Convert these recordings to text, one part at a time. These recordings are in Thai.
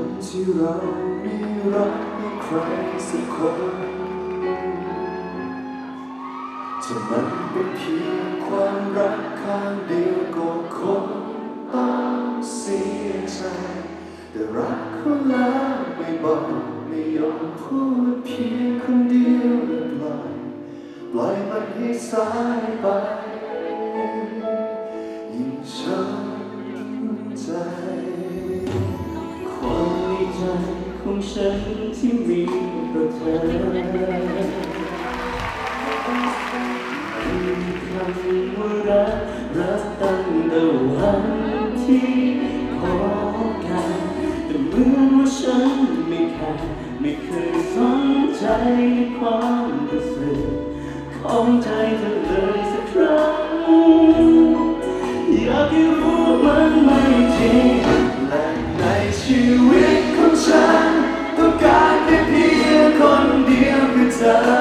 คนที่เราไม่รักใครสักคนจะมันเป็นเพียงความรักข้างเดียวก็คงต้องเสียใจแต่รักเขาแล้วไม่บอกไม่ยอมพูดเพียงคนเดียวและปล่อยปล่อยมันให้สายไป ฉันที่มีต่อเธอไม่มีคำว่ารักรักตั้งแต่วันที่พบกันแต่เหมือนว่าฉันไม่แค่ไม่เคยสนใจในความรู้สึกของใจเธอเลยสักครั้งอยากให้รู้มันไม่จริง 사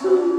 soon.